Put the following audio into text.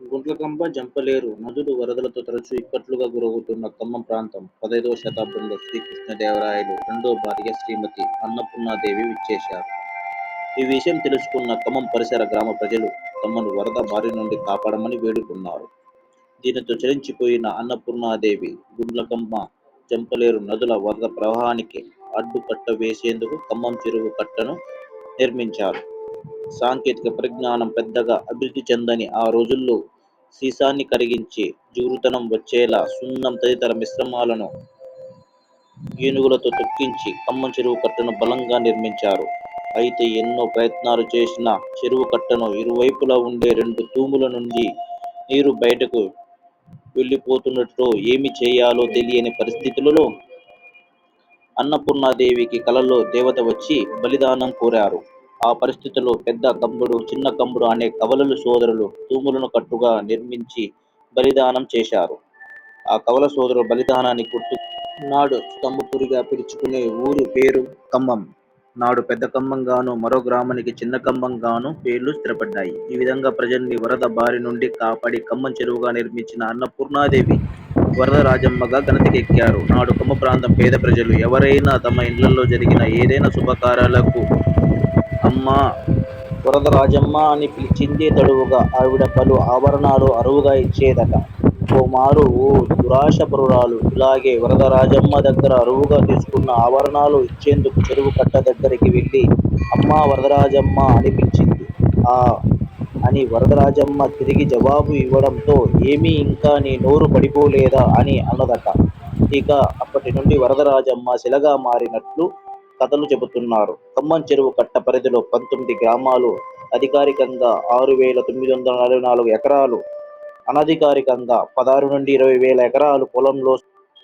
గుండ్లకంబ, జంపలేరు నదులు వరదలతో తరచూ ఇక్కట్లుగా గురవుతున్న ఖమ్మం ప్రాంతం పదైదవ శతాబ్దంలో శ్రీకృష్ణదేవరాయలు రెండో భార్య శ్రీమతి అన్నపూర్ణాదేవి విచ్చేశారు. ఈ విషయం తెలుసుకున్న ఖమ్మం పరిసర గ్రామ ప్రజలు తమను వరద బారి నుండి కాపాడమని వేడుకున్నారు. దీనితో చలించిపోయిన అన్నపూర్ణాదేవి గుండ్లకమ్మ, జంపలేరు నదుల వరద ప్రవాహానికి అడ్డుకట్ట వేసేందుకు ఖమ్మం చెరువు కట్టను నిర్మించారు. సాంకేతిక పరిజ్ఞానం పెద్దగా అభివృద్ధి చెందని ఆ రోజుల్లో సీసాన్ని కరిగించి జూరుతనం వచ్చేలా సున్నం తదితర మిశ్రమాలను ఏనుగులతో తొక్కించి ఖమ్మం చెరువు కట్టను బలంగా నిర్మించారు. అయితే ఎన్నో ప్రయత్నాలు చేసిన చెరువు కట్టను ఇరువైపులా ఉండే రెండు తూముల నుండి నీరు బయటకు వెళ్ళిపోతున్నట్లు ఏమి చేయాలో తెలియని పరిస్థితులలో అన్నపూర్ణాదేవికి కలలో దేవత వచ్చి బలిదానం కోరారు. ఆ పరిస్థితుల్లో పెద్ద కంబుడు, చిన్న కంబుడు అనే కవలలు సోదరులు తూములను కట్టుగా నిర్మించి బలిదానం చేశారు. ఆ కవల సోదరుల బలిదానాన్ని గుర్తుగా నాడు స్తంభపురిగా పిలుచుకునే ఊరు పేరు ఖమ్మం. నాడు పెద్ద కమ్మంగాను మరో గ్రామానికి చిన్న కమ్మంగాను పేర్లు స్థిరపడ్డాయి. ఈ విధంగా ప్రజల్ని వరద బారి నుండి కాపాడి ఖమ్మం చెరువుగా నిర్మించిన అన్నపూర్ణాదేవి వరదరాజమ్మగా గణతికెక్కారు నాడు కమ్మ ప్రాంతం పేద ప్రజలు ఎవరైనా తమ ఇళ్ళలో జరిగిన ఏదైనా శుభకార్యాలకు అమ్మా వరదరాజమ్మ అని పిలిచిందే తడువుగా ఆవిడ పలు ఆభరణాలు అరువుగా ఇచ్చేదట. ఓ మారు ఓ దురాశపరురాలు ఇలాగే వరదరాజమ్మ దగ్గర అరువుగా తీసుకున్న ఆభరణాలు ఇచ్చేందుకు చెరువు కట్ట దగ్గరికి వెళ్ళి అమ్మ వరదరాజమ్మ అని పిలిచింది. ఆ అని వరదరాజమ్మ తిరిగి జవాబు ఇవ్వడంతో ఏమీ ఇంకా నీ నోరు పడిపోలేదా అని అన్నదట. ఇక అప్పటి నుండి వరదరాజమ్మ శిలగా మారినట్లు కథలు చెబుతున్నారు. ఖమ్మం చెరువు కట్ట పరిధిలో పంతొమ్మిది గ్రామాలు, అధికారికంగా ఆరు వేల తొమ్మిది వందల నలభై నాలుగు ఎకరాలు, అనధికారికంగా పదహారు నుండి ఇరవై వేల ఎకరాలు పొలంలో